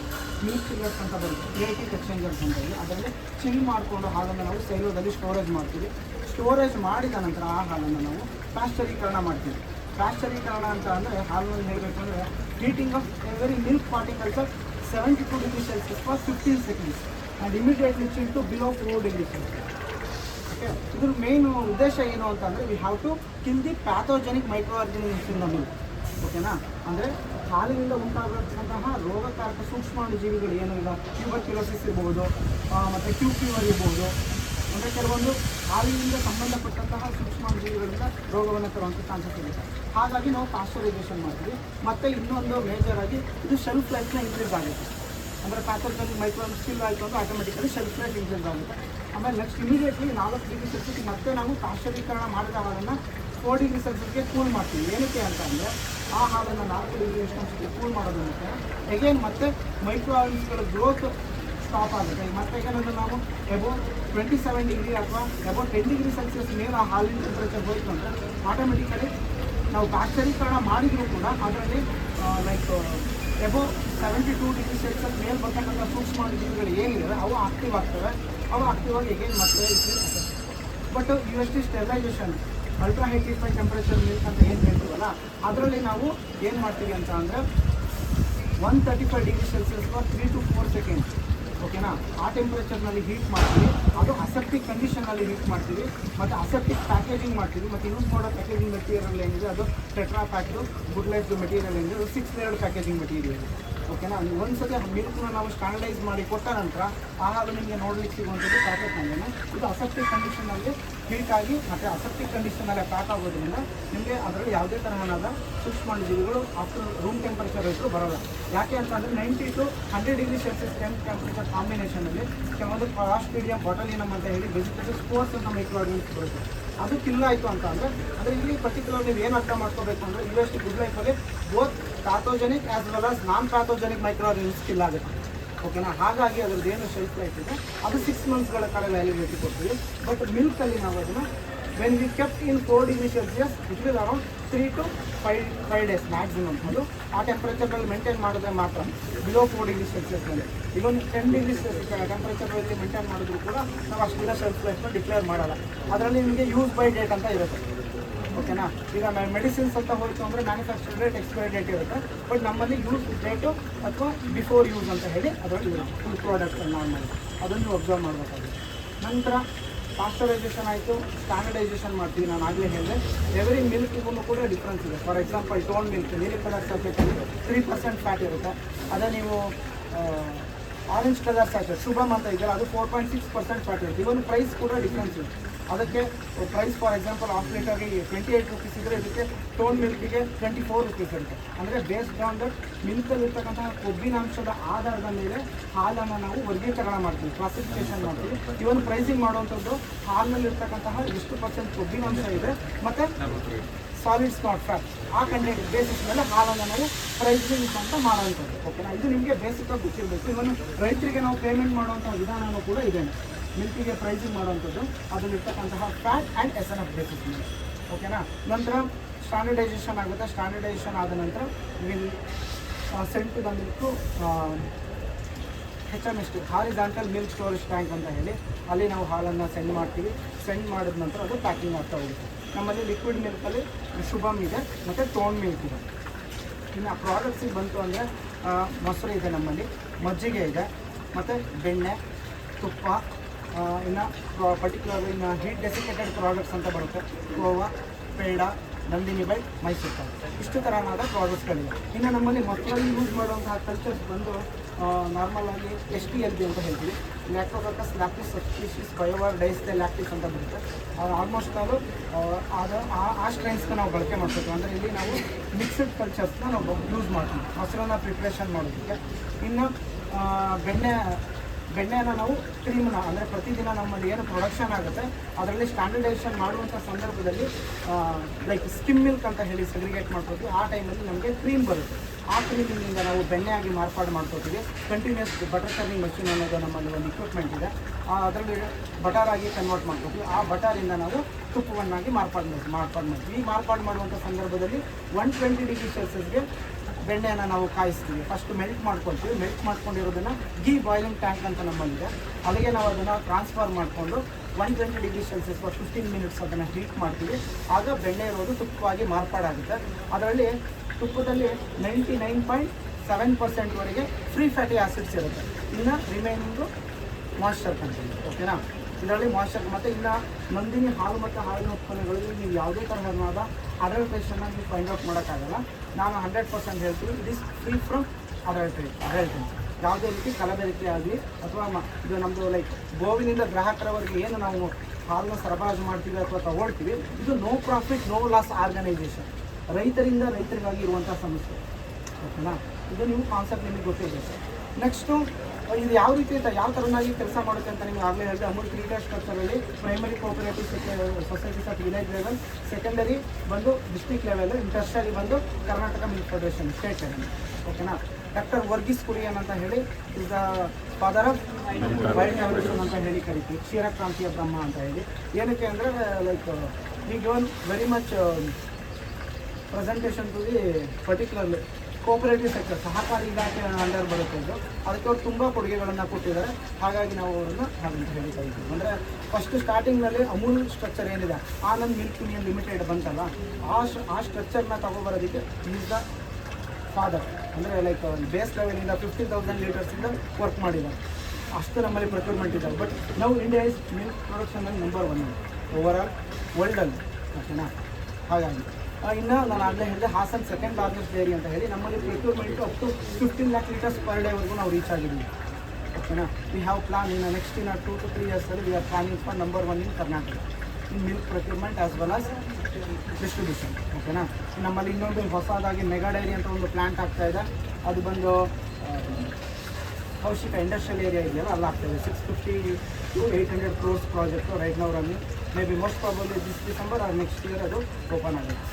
ಮೀಟ್ ಚಿಲ್ಲರ್ಸ್ ಅಂತ ಬರುತ್ತೆ. ಕ್ರಿಯೇಟಿವ್ ಎಕ್ಸ್ಚೇಂಜರ್ಸ್ ಅಂತ ಹೇಳಿ ಅದರಲ್ಲಿ ಚಿಲ್ ಮಾಡಿಕೊಂಡು ಹಾಲನ್ನು ನಾವು ಸೈಲೋದಲ್ಲಿ ಸ್ಟೋರೇಜ್ ಮಾಡ್ತೀವಿ. ಸ್ಟೋರೇಜ್ ಮಾಡಿದ ನಂತರ ಆ ಹಾಲನ್ನು ನಾವು ಪ್ಯಾಶ್ಚರೀಕರಣ ಮಾಡ್ತೀವಿ. ಪ್ಯಾಶ್ಚರೀಕರಣ ಅಂತ ಅಂದರೆ ಹಾಲನ್ನು ಹೇಳಬೇಕು ಅಂದರೆ treating of every milk particles of 72 degrees Celsius for 15 seconds and immediately chill to below 4 degrees Celsius. Okay. ಇದ್ರ ಮೇನ್ ಉದ್ದೇಶ ಏನು ಅಂತ ಅಂದರೆ we have to kill the pathogenic micro organisms in ಓಕೆನಾ ಅಂದರೆ ಹಾಲಿನಿಂದ ಉಂಟಾಗಿರತಕ್ಕಂತಹ ರೋಗಕಾರಕ ಸೂಕ್ಷ್ಮಾಣುಜೀವಿಗಳು ಏನು ಇಲ್ಲ ಟ್ಯೂಬರ್ಕ್ಯುಲೋಸಿಸ್ ಇರ್ಬೋದು ಮತ್ತು ಕ್ಯೂ ಫೀವರ್ ಇರ್ಬೋದು. ಅಂದರೆ ಕೆಲವೊಂದು ಹಾಲಿನಿಂದ ಸಂಬಂಧಪಟ್ಟಂತಹ ಸೂಕ್ಷ್ಮಾಣುಜೀವಿಗಳಿಂದ ರೋಗವನ್ನು ತರುವಂಥ ಚಾನ್ಸಸ್ ಇರುತ್ತೆ ಹಾಗಾಗಿ ನಾವು ಪಾಸ್ಚರೈಸೇಷನ್ ಮಾಡ್ತೀವಿ. ಮತ್ತು ಇನ್ನೊಂದು ಮೇಜರ್ ಆಗಿ ಇದು ಶೆಲ್ಫ್ ಲೈಫ್ನ ಇನ್ಕ್ರೀಸ್ ಆಗುತ್ತೆ. ಅಂದರೆ ಪ್ಯಾಥೋಜನಿಕ್ ಮೈಕ್ರೋ ಸ್ಕಿಲ್ ಆಯಿತು ಅಂದರೆ ಆಟೋಮೆಟಿಕಲಿ ಶೆಲ್ಫ್ ಲೈಫ್ ಇನ್ಕ್ರೀಸ್ ಆಗುತ್ತೆ. ಆಮೇಲೆ ನೆಕ್ಸ್ಟ್ ಇಮಿಡಿಯೇಟ್ಲಿ ನಾಲ್ಕು ಡಿಗ್ರಿ ಸೆಲ್ಸಿಯಸ್ಗೆ ಮತ್ತೆ ನಾವು ಪಾಶ್ಚರೀಕರಣ ಮಾಡಿದ ಹಾಲನ್ನು ಫೋರ್ ಡಿಗ್ರಿ ಸೆಲ್ಸಿಯಸ್ಗೆ ಕೂಲ್ ಮಾಡ್ತೀವಿ. ಏನಕ್ಕೆ ಅಂತ ಅಂದರೆ ಆ ಹಾಲನ್ನು ನಾಲ್ಕು ಡಿಗ್ರಿ ಉಷ್ಣಾಂಶಕ್ಕೆ ಕೂಲ್ ಮಾಡೋದಕ್ಕೆ ಎಗೇನ್ ಮತ್ತೆ ಮೈಕ್ರೋ ಆರ್ಗನ್ಸ್ಗಳ ಗ್ರೋತ್ ಸ್ಟಾಪ್ ಆಗುತ್ತೆ. ಮತ್ತೆ ಏನಂದ್ರೆ ನಾವು ಎಬೋ ಟ್ವೆಂಟಿ ಸೆವೆನ್ ಡಿಗ್ರಿ ಅಥವಾ ಎಬೋ ಟೆನ್ ಡಿಗ್ರಿ ಸೆಲ್ಸಿಯಸ್ ಮೇಲೆ ಆ ಹಾಲಿನ ಟೆಂಪ್ರೇಚರ್ ಹೋಯ್ತು ಅಂದರೆ ಆಟೋಮೆಟಿಕಲಿ ನಾವು ಬ್ಯಾಕ್ಟರೀಕರಣ ಮಾಡಿದರೂ ಕೂಡ ಅದರಲ್ಲಿ like above seventy two degree Celsius ಮೇಲೆ ಬರ್ತಕ್ಕಂಥ ಸೂಕ್ಷ್ಮಾಣುಜೀವಿಗಳು ಏನಿದೆ ಅವು ಆಕ್ಟಿವ್ ಆಗ್ತವೆ. ಅವು ಆಕ್ಟಿವ್ ಆಗಿ ಎಗೇನ್ ಮತ್ತೆ but U S T sterilization ultra ಹೈಟಿಫೈ temperature milk ಅಂತ ಏನು ಹೇಳ್ತೀವಲ್ಲ, ಅದರಲ್ಲಿ ನಾವು ಏನು ಮಾಡ್ತೀವಿ ಅಂತ ಅಂದರೆ one thirty five degree Celsius three to four seconds ಓಕೆನಾ? ಆ ಟೆಂಪ್ರೇಚರ್ನಲ್ಲಿ ಹೀಟ್ ಮಾಡ್ತೀವಿ. ಅದು ಅಸೆಪ್ಟಿಕ್ ಕಂಡೀಷನಲ್ಲಿ ಹೀಟ್ ಮಾಡ್ತೀವಿ. ಮತ್ತು ಅಸೆಪ್ಟಿಕ್ ಪ್ಯಾಕೇಜಿಂಗ್ ಮಾಡ್ತೀವಿ. ಮತ್ತು ಯೂಸ್ ಮಾಡೋ ಪ್ಯಾಕೇಜಿಂಗ್ ಮೆಟೀರಿಯಲ್ ಏನಿದೆ? ಅದು ಟೆಟ್ರಾ ಪ್ಯಾಕ್ಟು ಗುಡ್ ಲೈಫ್ ಮೆಟೀರಿಯಲ್ ಏನಿದೆ? ಅದು ಸಿಕ್ಸ್ ಲೇಯರ್ಡ್ ಪ್ಯಾಕೇಜಿಂಗ್ ಮೆಟೀರಿಯಲ್ ಓಕೆನಾ ನೀವು ಒಂದ್ಸತಿ ಮಿಲ್ಕ್ನ ನಾವು ಸ್ಟ್ಯಾಂಡರ್ಡೈಸ್ ಮಾಡಿ ಕೊಟ್ಟ ನಂತರ ಆ ಹಾಲು ನಿಮಗೆ ನೋಡಲಿಕ್ಕೆ ಸಿಗುವಂಥದ್ದು ಪ್ಯಾಕೆಟ್ ನಲ್ಲೇನೆ ಇದು ಅಸೆಪ್ಟಿಕ್ ಕಂಡೀಷನಲ್ಲಿ ಹೀಟ್ ಆಗಿ ಮತ್ತು ಅಸೆಪ್ಟಿಕ್ ಕಂಡೀಷನಲ್ಲಿ ಪ್ಯಾಕ್ ಆಗೋದ್ರಿಂದ ನಿಮಗೆ ಅದರಲ್ಲಿ ಯಾವುದೇ ತರಹದ ಸೂಕ್ಷ್ಮಾಣುಜೀವಿಗಳು ಆಫ್ಟರ್ ರೂಮ್ ಟೆಂಪರೇಚರ್ ಇದ್ದರೂ ಬರೋಲ್ಲ. ಯಾಕೆ ಅಂತಂದರೆ ninety to hundred degree Celsius temp temperature ಕಾಂಬಿನೇಷನಲ್ಲಿ ಕೆಲವೊಂದು ಕ್ಲಾಸ್ಟ್ರೀಡಿಯಂ ಬಾಟಲಿನಮ್ ಅಂತ ಹೇಳಿ ವೆಜಿಟೇಬಲ್ ಸ್ಪೋರ್ಟ್ಸ್ ಅಂತ ಮೈಕ್ರೋ ಬರುತ್ತೆ ಅದು ಕಿಲ್ ಆಯಿತು ಅಂತ ಅಂದರೆ ಅಂದರೆ ಇಲ್ಲಿ ಪರ್ಟಿಕ್ಯುಲರ್ ನೀವು ಏನು ಅರ್ಥ ಮಾಡ್ಕೋಬೇಕು ಅಂದರೆ ಯು ಎಸ್ ಟಿ ಗುಡ್ ಲೈಫಲ್ಲಿ both pathogenic as well as non pathogenic micro organisms kill ಆಗುತ್ತೆ ಓಕೆನಾ ಹಾಗಾಗಿ ಅದ್ರದ್ದು ಏನು ಶೆಲ್ಫ್ ಲೈಫ್ ಇದೆ ಅದು ಸಿಕ್ಸ್ ಮಂತ್ಸ್ಗಳ ಕಾಲ ವ್ಯಾಲಿಡಿಟಿ ಕೊಡ್ತೀವಿ. ಬಟ್ ಮಿಲ್ಕಲ್ಲಿ ನಾವು ಅದನ್ನು when we keep in four degree Celsius it will around three to five five days maximum ಅದು ಆ ಟೆಂಪ್ರೇಚರ್ನಲ್ಲಿ ಮೇಂಟೈನ್ ಮಾಡಿದ್ರೆ ಮಾತ್ರ ಬಿಲೋ ಫೋರ್ ಡಿಗ್ರಿ ಸೆಲ್ಸಿಯಸ್ನಲ್ಲಿ ಇವನ್ ಟೆನ್ ಡಿಗ್ರಿ ಟೆಂಪ್ರೇಚರ್ನಲ್ಲಿ ಮೇಂಟೈನ್ ಮಾಡಿದ್ರು ಕೂಡ ನಾವು ಅಷ್ಟೆಲ್ಲ ಸೆಲ್ಫ್ ಲೈಫ್ನ ಡಿಕ್ಲೇರ್ ಮಾಡಲ್ಲ. ಅದರಲ್ಲಿ ನಿಮಗೆ ಯೂಸ್ ಬೈ ಡೇಟ್ ಅಂತ ಇರುತ್ತೆ. ಓಕೆನಾ? ಈಗ ಮೆಡಿಸಿನ್ಸ್ ಅಂತ ಹೋಯಿತು ಅಂದರೆ ಮ್ಯಾನುಫ್ಯಾಕ್ಚರ್ ಡೇಟ್ ಎಕ್ಸ್ಪೈರಿ ಡೇಟ್ ಇರುತ್ತೆ. ಬಟ್ ನಮ್ಮಲ್ಲಿ ಯೂಸ್ ಡೇಟು ಅಥವಾ ಬಿಫೋರ್ ಯೂಸ್ ಅಂತ ಹೇಳಿ ಅದರಲ್ಲಿ ಫುಲ್ ಪ್ರಾಡಕ್ಟ್ ನಾರ್ಮಲ್ ಅದನ್ನು ಒಬ್ಸರ್ವ್ ಅಬ್ಸರ್ವ್ ಮಾಡಬೇಕಾಗುತ್ತೆ. ನಂತರ ಪಾಸ್ಟರೈಸೇಷನ್ ಆಯಿತು. ಸ್ಟ್ಯಾಂಡರ್ಡೈಸೇಷನ್ ಮಾಡ್ತೀವಿ. ನಾನು ಆಗಲೇ ಹೇಳಿದೆ. ಎವ್ರಿ ಮಿಲ್ಕ್ಗೂ ಕೂಡ ಡಿಫ್ರೆನ್ಸ್ ಇದೆ. ಫಾರ್ ಎಕ್ಸಾಂಪಲ್ ಟೋನ್ ಮಿಲ್ಕ್ ನೀಲಿ ಕಲರ್ ಸಬ್ಜೆಕ್ಟಲ್ಲಿ ತ್ರೀ ಪರ್ಸೆಂಟ್ ಫ್ಯಾಟ್ ಇರುತ್ತೆ. ಅದೇ ನೀವು ಆರೆಂಜ್ ಕಲರ್ ಸ್ಯಾಚೆಟ್ ಶುಭಮ್ ಅಂತ ಇದ್ದಾರೆ ಅದು four point six percent fat ಇರುತ್ತೆ. ಇವನ್ ಪ್ರೈಸ್ ಕೂಡ ಡಿಫ್ರೆನ್ಸ್ ಇದೆ. ಅದಕ್ಕೆ ಪ್ರೈಸ್ ಫಾರ್ ಎಕ್ಸಾಂಪಲ್ ಹಾಫ್ ಲೀಟರ್ಗೆ ಟ್ವೆಂಟಿ ಏಯ್ಟ್ ರುಪೀಸ್ ಇದ್ದರೆ ಇದಕ್ಕೆ ಟೋನ್ ಮಿಲ್ಕಿಗೆ ಟ್ವೆಂಟಿ ಫೋರ್ ರುಪೀಸ್ ಅಂತ. ಅಂದರೆ ಬೇಸ್ಡ್ ಆನ್ ದಟ್ ಮಿಲ್ಕಲ್ಲಿ ಇರ್ತಕ್ಕಂತಹ ಕೊಬ್ಬಿನಾಂಶದ ಆಧಾರದ ಮೇಲೆ ಹಾಲನ್ನು ನಾವು ವರ್ಗೀಕರಣ ಮಾಡ್ತೀವಿ ಕ್ಲಾಸಿಫಿಕೇಶನ್ ಮಾಡ್ತೀವಿ. ಇವನ್ ಪ್ರೈಸಿಂಗ್ ಮಾಡುವಂಥದ್ದು ಹಾಲಿನಲ್ಲಿ ಇರ್ತಕ್ಕಂತಹ ಎಷ್ಟು ಪರ್ಸೆಂಟ್ ಕೊಬ್ಬಿನಾಂಶ ಇದೆ ಮತ್ತು ಸಾಲಿಡ್ಸ್ ನಾಟ್ ಫ್ಯಾಟ್ ಆ ಕಂಟೆಂಟ್ ಬೇಸಿಸ್ ಮೇಲೆ ಹಾಲನ್ನು ನಾವು ಪ್ರೈಸಿಂಗ್ ಅಂತ ಮಾಡುವಂಥದ್ದು. ಓಕೆನಾ ಇದು ನಿಮಗೆ ಬೇಸಿಕಾಗಿ ಗೊತ್ತಿರಬೇಕು. ಇವನು ರೈತರಿಗೆ ನಾವು ಪೇಮೆಂಟ್ ಮಾಡುವಂಥ ವಿಧಾನವೂ ಕೂಡ ಇದೆ. ಮಿಲ್ಕಿಗೆ ಪ್ರೈಸಿಂಗ್ ಮಾಡುವಂಥದ್ದು, ಅದರಲ್ಲಿರ್ತಕ್ಕಂತಹ fat and S N F ಓಕೆನಾ ನಂತರ ಸ್ಟ್ಯಾಂಡರ್ಡೈಸೇಷನ್ ಆಗುತ್ತೆ. ಸ್ಟ್ಯಾಂಡರ್ಡೈಸೇಷನ್ ಆದ ನಂತರ ವಿಲ್ ಸೆಂಟ್ ಬಂದ್ಬಿಟ್ಟು H M S T milk storage tank ಅಂತ ಹೇಳಿ, ಅಲ್ಲಿ ನಾವು ಹಾಲನ್ನು ಸೆಂಡ್ ಮಾಡ್ತೀವಿ. ಸೆಂಡ್ ಮಾಡಿದ ನಂತರ ಅದು ಪ್ಯಾಕಿಂಗ್ ಆಗ್ತಾ ಹೋಗುತ್ತೆ. ನಮ್ಮಲ್ಲಿ ಲಿಕ್ವಿಡ್ ಮಿಲ್ಕಲ್ಲಿ ಶುಭಮ್ ಇದೆ, ಮತ್ತು ಟೋನ್ ಮಿಲ್ಕ್ ಇದೆ. ಇನ್ನು ಪ್ರಾಡಕ್ಟ್ಸಿಗೆ ಬಂತು ಅಂದರೆ ಮೊಸರು ಇದೆ ನಮ್ಮಲ್ಲಿ, ಮಜ್ಜಿಗೆ ಇದೆ, ಮತ್ತು ಬೆಣ್ಣೆ, ತುಪ್ಪ ಇನ್ನು ಪರ್ಟಿಕ್ಯುಲರ್ ಇನ್ನು ಹೀಟ್ ಡೆಸಿಕೇಟೆಡ್ ಪ್ರಾಡಕ್ಟ್ಸ್ ಅಂತ ಬರುತ್ತೆ. ಗೋವಾ, ಪೇಡ, ನಂದಿನಿ ಬೈ ಮೈಸೂರು ಇಷ್ಟು ಥರನಾದ ಪ್ರಾಡಕ್ಟ್ಸ್ಗಳಿವೆ ಇನ್ನು ನಮ್ಮಲ್ಲಿ ಮಕ್ಕಳಲ್ಲಿ ಯೂಸ್ ಮಾಡುವಂತಹ ಕಲ್ಚರ್ಸ್ ಬಂದು ನಾರ್ಮಲ್ ಆಗಿ ಎಸ್ ಟಿ ಎಲ್ ಬಿ ಅಂತ ಹೇಳ್ತೀವಿ. ಲ್ಯಾಕ್ಟೋಕಸ್ ಲ್ಯಾಕ್ಟಿಸ್ ಸಬ್ಸ್ಪೀಷಿಸ್ ಬಯೋವರ್ ಡೈಸ್ತೆ ಲ್ಯಾಕ್ಟಿಸ್ ಅಂತ ಬರುತ್ತೆ. ಆಲ್ಮೋಸ್ಟ್ ನಾವು ಅದು ಆ- ಆ ಸ್ಟ್ರೈನ್ಸ್ನ ನಾವು ಬಳಕೆ ಮಾಡ್ತೀವಿ ಅಂದರೆ ಇಲ್ಲಿ ನಾವು ಮಿಕ್ಸ್ಡ್ ಕಲ್ಚರ್ಸ್ನ ನಾವು ಯೂಸ್ ಮಾಡ್ತೀವಿ. ಮೊಸರನ್ನ ಪ್ರಿಪ್ರೇಷನ್ ಮಾಡೋದಕ್ಕೆ. ಇನ್ನು ಬೆಣ್ಣೆ ಬೆಣ್ಣೆನ ನಾವು ಕ್ರೀಮ್ನ ಅಂದರೆ ಪ್ರತಿದಿನ ನಮ್ಮಲ್ಲಿ ಏನು ಪ್ರೊಡಕ್ಷನ್ ಆಗುತ್ತೆ. ಅದರಲ್ಲಿ ಸ್ಟ್ಯಾಂಡರ್ಡೈಸೇಷನ್ ಮಾಡುವಂಥ ಸಂದರ್ಭದಲ್ಲಿ ಲೈಕ್ ಸ್ಕಿಮ್ ಮಿಲ್ಕ್ ಅಂತ ಹೇಳಿ ಸೆಗ್ರಿಗೇಟ್ ಮಾಡ್ಕೋತೀವಿ. ಆ ಟೈಮಲ್ಲಿ ನಮಗೆ ಕ್ರೀಮ್ ಬರುತ್ತೆ. ಆ ಕ್ರೀಮಿನಿಂದ ನಾವು ಬೆಣ್ಣೆಯಾಗಿ ಮಾರ್ಪಾಡು ಮಾಡ್ಕೋತೀವಿ. ಕಂಟಿನ್ಯೂಸ್ ಬಟರ್ ಟರ್ನಿಂಗ್ ಮಷಿನ್ ಅನ್ನೋದು ನಮ್ಮಲ್ಲಿ ಒಂದು ಇಕ್ವಿಪ್ಮೆಂಟ್ ಇದೆ. ಅದರಲ್ಲಿ ಬಟರ್ ಆಗಿ ಕನ್ವರ್ಟ್ ಮಾಡ್ಕೋತೀವಿ. ಆ ಬಟಾರಿಂದ ನಾವು ತುಪ್ಪವನ್ನಾಗಿ ಮಾರ್ಪಾಡು ಮಾಡ್ತೀವಿ ಮಾರ್ಪಾಡು ಮಾಡ್ತೀವಿ. ಈ ಮಾರ್ಪಾಡು ಮಾಡುವಂಥ ಸಂದರ್ಭದಲ್ಲಿ ಒನ್ ಟ್ವೆಂಟಿ ಡಿಗ್ರಿ ಸೆಲ್ಸಿಯಸ್ಗೆ ಬೆಣ್ಣೆನ ನಾವು ಕಾಯಿಸ್ತೀವಿ. ಫಸ್ಟ್ ಮೆಲ್ಟ್ ಮಾಡ್ಕೊಳ್ತೀವಿ. ಮೆಲ್ಟ್ ಮಾಡ್ಕೊಂಡಿರೋದನ್ನ ಗೀ ಬಾಯ್ಲಿಂಗ್ ಟ್ಯಾಂಕ್ ಅಂತ ನಮ್ಮಲ್ಲಿದೆ. ಅಲ್ಲಿಗೆ ನಾವು ಅದನ್ನು ಟ್ರಾನ್ಸ್ಫರ್ ಮಾಡಿಕೊಂಡು one twenty degree Celsius for fifteen minutes ಅದನ್ನು ಹೀಟ್ ಮಾಡ್ತೀವಿ. ಆಗ ಬೆಣ್ಣೆ ಇರೋದು ತುಪ್ಪವಾಗಿ ಮಾರ್ಪಾಡಾಗುತ್ತೆ. ಅದರಲ್ಲಿ ತುಪ್ಪದಲ್ಲಿ ನೈಂಟಿ ನೈನ್ ಪಾಯಿಂಟ್ ಸೆವೆನ್ ಪರ್ಸೆಂಟ್ವರೆಗೆ ಫ್ರೀ ಫ್ಯಾಟಿ ಆಸಿಡ್ಸ್ ಇರುತ್ತೆ. ಇನ್ನು ರಿಮೈನಿಂಗು ಮಾಯ್ಶ್ಚರ್ ಕಂಟೆಂಟ್ ಓಕೆನಾ ಇದರಲ್ಲಿ ಮಾಯ್ಶ್ಚರ್ ಮತ್ತು ಇನ್ನು ನಂದಿನಿ ಹಾಲು ಮತ್ತು ಹಾಲಿನ ಉತ್ಪನ್ನಗಳಲ್ಲಿ ನೀವು ಯಾವುದೇ ತರಹದ ಅಡಲ್ಟ್ರೇಷನ್ನ ನೀವು ಫೈಂಡ್ ಔಟ್ ಮಾಡೋಕ್ಕಾಗಲ್ಲ. ನಾನು ಹಂಡ್ರೆಡ್ ಪರ್ಸೆಂಟ್ ಹೇಳ್ತೀನಿ. It is free from adulterate adulteration ಯಾವುದೇ ರೀತಿ ಕಲಬೆರಕೆ ಆಗಲಿ ಅಥವಾ ಇದು ನಮ್ಮದು ಲೈಕ್ ಗೋವಿನಿಂದ ಗ್ರಾಹಕರವರೆಗೆ ಏನು ನಾವು ಹಾಲನ್ನು ಸರಬರಾಜು ಮಾಡ್ತೀವಿ ಅಥವಾ ತಗೊಳ್ತೀವಿ, ಇದು no profit no loss organisation ರೈತರಿಂದ ರೈತರಿಗಾಗಿ ಇರುವಂಥ ಸಂಸ್ಥೆ. ಓಕೆನಾ ಇದು ನೀವು ಕಾನ್ಸೆಪ್ಟ್ ನಿಮಗೆ ಗೊತ್ತಿರಬೇಕು ನೆಕ್ಸ್ಟು ಇದು ಯಾವ ರೀತಿ ಅಂತ, ಯಾವ ಥರನಾಗಿ ಕೆಲಸ ಮಾಡುತ್ತೆ ಅಂತ ನಿಮಗೆ ಆಗಲೇ ಹೇಳಿದೆ. Amul three tier ಸ್ಟ್ರಕ್ಚರಲ್ಲಿ primary cooperative societies at village level secondary ಬಂದು ಡಿಸ್ಟ್ರಿಕ್ಟ್ ಲೆವೆಲ್ ಇಂಡಸ್ಟ್ರಿಯಲಿ ಬಂದು Karnataka milk federation state level ಓಕೆನಾ ಡಾಕ್ಟರ್ ವರ್ಗೀಸ್ ಕುರಿಯನ್ ಅಂತ ಹೇಳಿ is father of white revolution ಅಂತ ಹೇಳಿ ಕರಿತೀವಿ. ಕ್ಷೀರ ಕ್ರಾಂತಿಯ ಬ್ರಹ್ಮ ಅಂತ ಹೇಳಿ. ಏನಕ್ಕೆ ಅಂದರೆ like we gone very much presentation to the particularly cooperative sector ಸಹಕಾರಿ ಇಲಾಖೆ ಅಂಡರ್ ಬರುತ್ತೆ ಇದು. ಅದಕ್ಕೆ ಅವ್ರು ತುಂಬ ಕೊಡುಗೆಗಳನ್ನು ಕೊಟ್ಟಿದ್ದಾರೆ. ಹಾಗಾಗಿ ನಾವು ಅವರನ್ನು ಹಾಗಂತ ಹೇಳ್ತಾ ಇದ್ದೀವಿ. ಅಂದರೆ ಫಸ್ಟ್ ಸ್ಟಾರ್ಟಿಂಗ್ನಲ್ಲಿ ಅಮೂಲ್ ಸ್ಟ್ರಕ್ಚರ್ ಏನಿದೆ? ಆನಂದ್ ಮಿಲ್ಕ್ ಯೂನಿಯನ್ ಲಿಮಿಟೆಡ್ ಬಂತಲ್ಲ, ಆ ಆ ಸ್ಟ್ರಕ್ಚರ್ನ ತಗೊಬರೋದಕ್ಕೆ ಈಸ್ ದ ಫಾದರ್ ಅಂದರೆ ಲೈಕ್ ಬೇಸ್ ಲೆವೆಲಿಂದ ಫಿಫ್ಟಿ ತೌಸಂಡ್ ಲೀಟರ್ಸಿಂದ ವರ್ಕ್ ಮಾಡಿದ್ದಾರೆ. ಅಷ್ಟು ನಮ್ಮಲ್ಲಿ ಪ್ರೊಕ್ಯೂರ್ಮೆಂಟ್ ಇದ್ದಾರೆ. ಬಟ್ ನಾವು India is milk production number one over all ವರ್ಲ್ಡಲ್ಲಿ ಓಕೆನಾ ಹಾಗಾಗಿ. ಇನ್ನು ನಾನು ಆಗಲೇ ಹೇಳಿದೆ, ಹಾಸನ್ ಸೆಕೆಂಡ್ ಲಾರ್ಜೆಸ್ಟ್ ಡೈರಿ ಅಂತ ಹೇಳಿ, ನಮ್ಮಲ್ಲಿ procurement up to fifteen lakh litres per ಡೇವರೆಗೂ ನಾವು ರೀಚ್ ಆಗಿದ್ದೀವಿ. ಓಕೆನಾ we have plan in next in two to three ಇಯರ್ಸಲ್ಲಿ we are planning for number one in Karnataka in milk procurement as well as distribution ಓಕೆನಾ ನಮ್ಮಲ್ಲಿ ಇನ್ನೊಂದು ಹೊಸದಾಗಿ ಮೆಗಾ ಡೈರಿ ಅಂತ ಒಂದು ಪ್ಲಾಂಟ್ ಆಗ್ತಾ ಇದೆ. ಅದು ಬಂದು ಕೌಶಿಕ ಇಂಡಸ್ಟ್ರಿಯಲ್ ಏರಿಯಾ ಇದೆಯಲ್ಲ, ಅಲ್ಲಿ ಆಗ್ತಾಯಿದೆ six fifty to eight hundred crores project right ನಾವು running may be most probably this December or next year ಅದು ಓಪನ್ ಆಗುತ್ತೆ.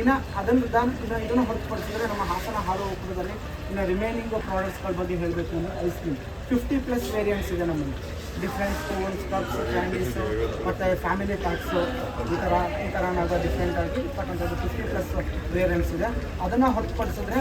ಇನ್ನು ಅದನ್ನು ದಾನ್ ಇನ್ನು ಇದನ್ನು ಹೊರತುಪಡಿಸಿದ್ರೆ ನಮ್ಮ ಹಾಸನ ಹಾಲು ಒಕ್ಕೂಟದಲ್ಲಿ ಇನ್ನು ರಿಮೈನಿಂಗ್ ಪ್ರಾಡಕ್ಟ್ಸ್ಗಳ ಬಗ್ಗೆ ಹೇಳಬೇಕು ಅಂದರೆ ice cream fifty plus variants ಇದೆ ನಮ್ಮಲ್ಲಿ. ಡಿಫ್ರೆಂಟ್ ಸ್ಪೂನ್ಸ್ ಕಪ್ಸ್ ಕ್ಯಾಂಡೀಸು ಮತ್ತು ಫ್ಯಾಮಿಲಿ ಪ್ಯಾಕ್ಸು ಈ ಥರ ಈ ಥರ ಡಿಫ್ರೆಂಟ್ ಆಗಿ ಇರ್ತಕ್ಕಂಥದ್ದು ಫಿಫ್ಟಿ ಪ್ಲಸ್ ವೇರಿಯಂಟ್ಸ್ ಇದೆ. ಅದನ್ನು ಹೊರತುಪಡಿಸಿದ್ರೆ